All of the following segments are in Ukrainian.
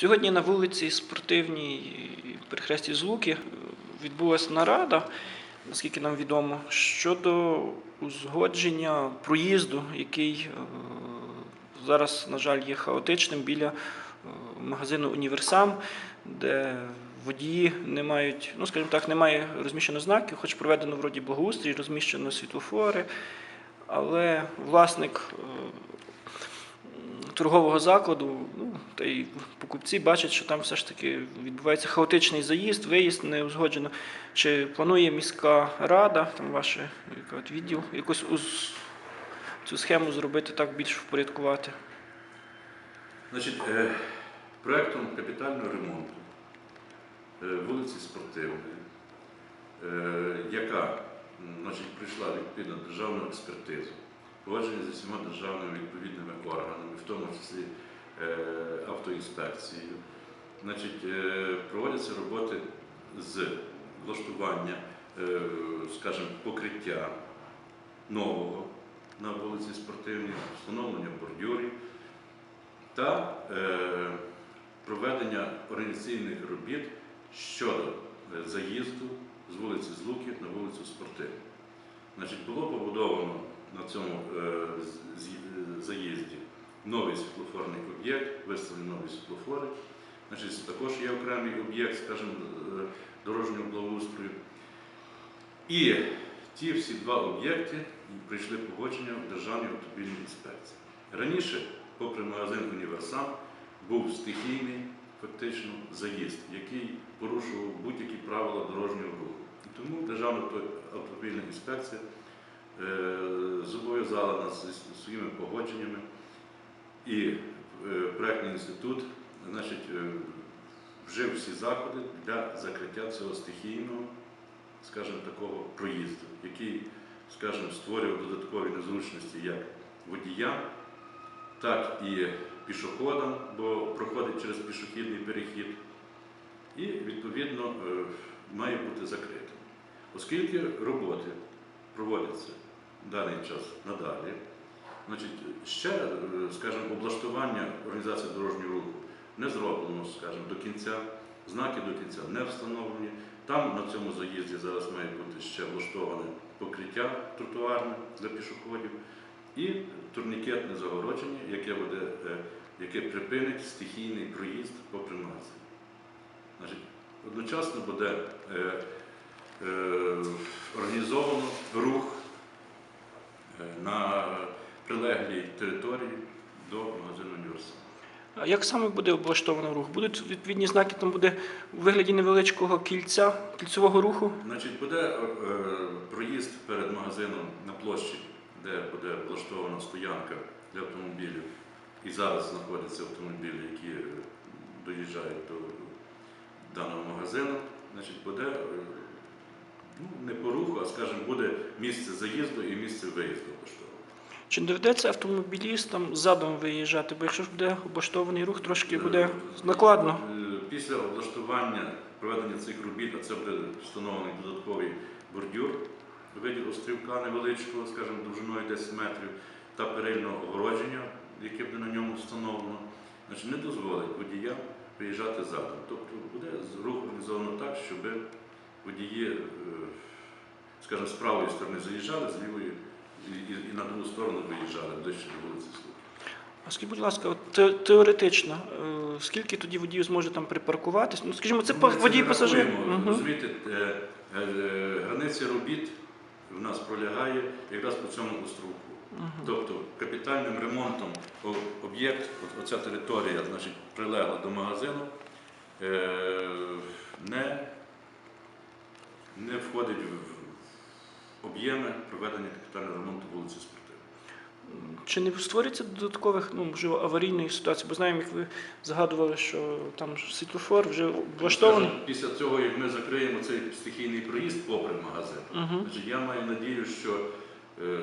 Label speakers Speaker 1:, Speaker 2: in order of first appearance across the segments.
Speaker 1: Сьогодні на вулиці Спортивній перехресті Злуки відбулася нарада, наскільки нам відомо, щодо узгодження проїзду, який е, зараз, на жаль, є хаотичним біля е, магазину Універсам, де водії не мають, ну скажімо так, немає розміщено знаків, хоч проведено вроді благоустрій, розміщено світлофори, але власник е, торгового закладу, ну, та й покупці бачать, що там все ж таки відбувається хаотичний заїзд, виїзд не узгоджено. Чи планує міська рада, там яка от відділ, якось уз- цю схему зробити так більш впорядкувати?
Speaker 2: Значить, е, проектом капітального ремонту е, вулиці Спортивної, е, яка значить, прийшла відповідно державну експертизу, погодження зі всіма державними відповідними органами, в тому числі е, автоінспекцією. Значить, е, проводяться роботи з влаштування, е, скажімо, покриття нового на вулиці Спортивній, встановлення бордюрів та проведення організаційних робіт щодо заїзду з вулиці Злуки на вулицю Спортивну. Значить, було побудовано на цьому е, заїзді новий світлофорний об'єкт, виставлені нові світлофори. Значить, також є окремий об'єкт, скажімо, е, дорожнього благоустрою. І ті всі два об'єкти прийшли погодження в Державній автомобільній інспекції. Раніше, попри магазин Універсам, був стихійний фактично заїзд, який порушував будь-які правила дорожнього руху. І тому Державна автомобільна інспекція зобов'язала нас зі своїми погодженнями і е, проектний інститут значить, е, вжив всі заходи для закриття цього стихійного, скажімо, такого проїзду, який, скажімо, створював додаткові незручності як водіям, так і пішоходам, бо проходить через пішохідний перехід, і відповідно е, має бути закритим. Оскільки роботи проводяться даний час надалі, значить, ще, е, скажімо, облаштування організації дорожнього руху не зроблено, скажімо, до кінця, знаки до кінця не встановлені. Там на цьому заїзді зараз має бути ще влаштоване покриття тротуарне для пішоходів і турнікетне загородження, яке, буде, е, яке припинить стихійний проїзд по примазі. Значить, одночасно буде е, е, організовано рух на прилеглій території до магазину Універсал.
Speaker 1: А як саме буде облаштовано рух? Будуть відповідні знаки, там буде у вигляді невеличкого кільця, кільцевого руху?
Speaker 2: Значить, буде е, проїзд перед магазином на площі, де буде влаштована стоянка для автомобілів. І зараз знаходяться автомобілі, які доїжджають до даного магазину. Значить, буде е, ну, не по руху, а скажімо, буде місце заїзду і місце виїзду влаштовано.
Speaker 1: Чи не доведеться автомобілістам задом виїжджати? Бо якщо ж буде облаштований рух, трошки буде накладно.
Speaker 2: Е, Після облаштування проведення цих робіт, а це буде встановлений додатковий бордюр у виді острівка невеличкого, скажімо, довжиною 10 метрів, та перильного огородження, яке буде на ньому встановлено, значить, не дозволить водіям виїжджати задом. Тобто буде рух організовано так, щоб водії, е, скажімо, з правої сторони заїжджали, з лівої і, і- на другу сторону виїжджали ближче до вулиці Слуги.
Speaker 1: А скажіть, будь ласка, те- теоретично, е, скільки тоді водіїв зможе там припаркуватись? Ну, скажімо, це
Speaker 2: Ми це
Speaker 1: водій пасажир.
Speaker 2: рахуємо. Розумієте, е, е, границя робіт в нас пролягає якраз по цьому островку. Тобто капітальним ремонтом об'єкт, оця територія, значить, прилегла до магазину, е, не, не входить в об'єми проведення капітального ремонту вулиці Спортивної.
Speaker 1: Чи не створюється додаткових, ну, можливо, аварійної ситуації? Бо знаємо, як ви згадували, що там світлофор вже облаштований.
Speaker 2: Скажімо, Після цього, як ми закриємо цей стихійний проїзд попри магазин,
Speaker 1: Угу.
Speaker 2: Я маю надію, що, е,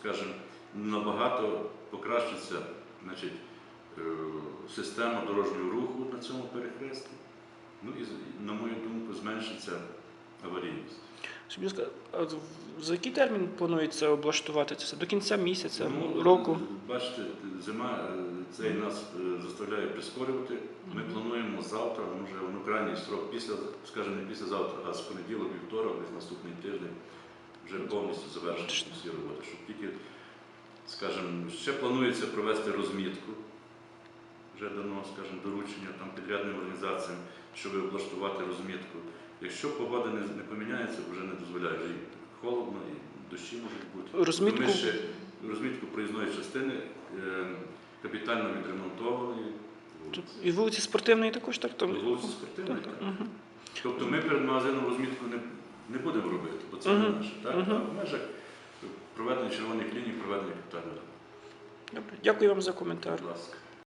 Speaker 2: скажімо, набагато покращиться значить, е, система дорожнього руху на цьому перехресті. Ну і, на мою думку, зменшиться.
Speaker 1: Собі ска- а за який термін планується облаштувати це? все? До кінця місяця,
Speaker 2: Ну,
Speaker 1: року?
Speaker 2: Бачите, зима, е, це нас е, заставляє прискорювати. Ми плануємо завтра, може ну, крайній строк, після, скажімо, не післязавтра, а з понеділок, вівторок, десь наступний тиждень, вже повністю завершити всі роботи. Щоб тільки, скажімо, ще планується провести розмітку. Вже дано, скажімо, доручення там підрядним організаціям, щоб облаштувати розмітку. Якщо погода не, не поміняється, вже не дозволяє, вже і холодно, і дощі можуть бути.
Speaker 1: Розмітку-
Speaker 2: Ми ще розмітку проїзної частини е, капітально відремонтованої.
Speaker 1: І вулиці спортивної також так там.
Speaker 2: Вулиці спортивної.
Speaker 1: Так,
Speaker 2: так.
Speaker 1: мгм.
Speaker 2: Тобто ми перед магазином розмітку не, не будемо робити, бо це не наше. Так?
Speaker 1: Мгм.
Speaker 2: А в межах проведення червоних ліній, проведення капітального.
Speaker 1: Добре. Дякую вам за коментар.
Speaker 2: Будь ласка.